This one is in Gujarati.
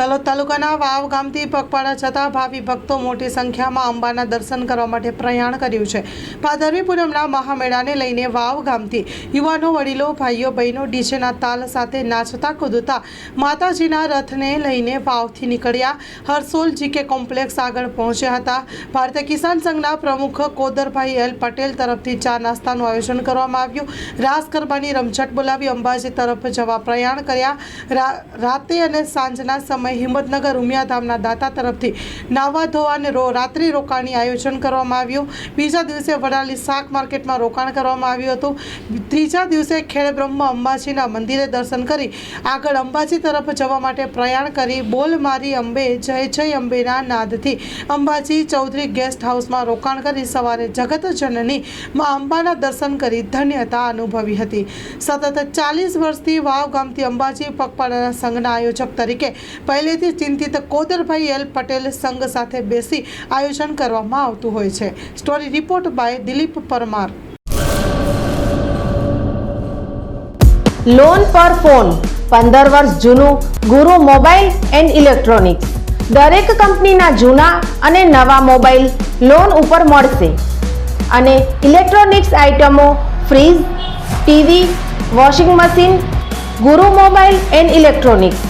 તલોદ તાલુકાના વાવ ગામથી પગપાળા જતા ભાવિ ભક્તો મોટી સંખ્યામાં અંબાના દર્શન કરવા માટે પ્રયાણ કર્યું છે. ભાદરવી પૂનમના મહામેળાને લઈને વાવ ગામથી યુવાનો, વડીલો, ભાઈઓ, બહેનો ડીજેના તાલ સાથે નાચતા, કૂદતા માતાજીના રથને લઈને વાવથી નીકળ્યા. હરસોલ જીકે કોમ્પ્લેક્સ આગળ પહોંચ્યા હતા. ભારતીય કિસાન સંઘના પ્રમુખ કોદરભાઈ એલ પટેલ તરફથી ચા નાસ્તાનું આયોજન કરવામાં આવ્યું. રાસ ગરબાની રમઝટ બોલાવી અંબાજી તરફ જવા પ્રયાણ કર્યા. રાતે અને સાંજના સમયે હિંમતનગર ઉમિયાધામના દાતા તરફથી નાવા ધોવા અને રાત્રિ રોકાણની આયોજન કરવામાં આવ્યું. બીજા દિવસે વડાલી શાક માર્કેટમાં રોકાણ કરવામાં આવ્યું હતું. ત્રીજા દિવસે ખેડબ્રહ્મ અંબાજીના મંદિરે દર્શન કરી આગળ અંબાજી તરફ જવા માટે પ્રયાણ કરી બોલ મારી અંબે, જય જય અંબેના નાદથી અંબાજી ચૌધરી ગેસ્ટ હાઉસમાં રોકાણ કરી સવારે જગત જનની માં અંબાના દર્શન કરી ધન્યતા અનુભવી હતી. સતત ચાલીસ વર્ષથી વાવ ગામથી અંબાજી પગપાળાના સંઘના આયોજક તરીકે પહેલેથી ચિંતિત કોદરભાઈ એલ પટેલ સંઘ સાથે બેસી આયોજન કરવામાં આવતું હોય છે. Story report by Dilip Parmar. Loan પર ફોન પંદર વર્ષ જૂનું, ગુરુ મોબાઈલ એન્ડ ઇલેક્ટ્રોનિક્સ. દરેક કંપનીના જૂના અને નવા મોબાઈલ લોન ઉપર મળશે. અને ઇલેક્ટ્રોનિક્સ આઇટમો fridge, TV, washing machine, Guru mobile and electronics.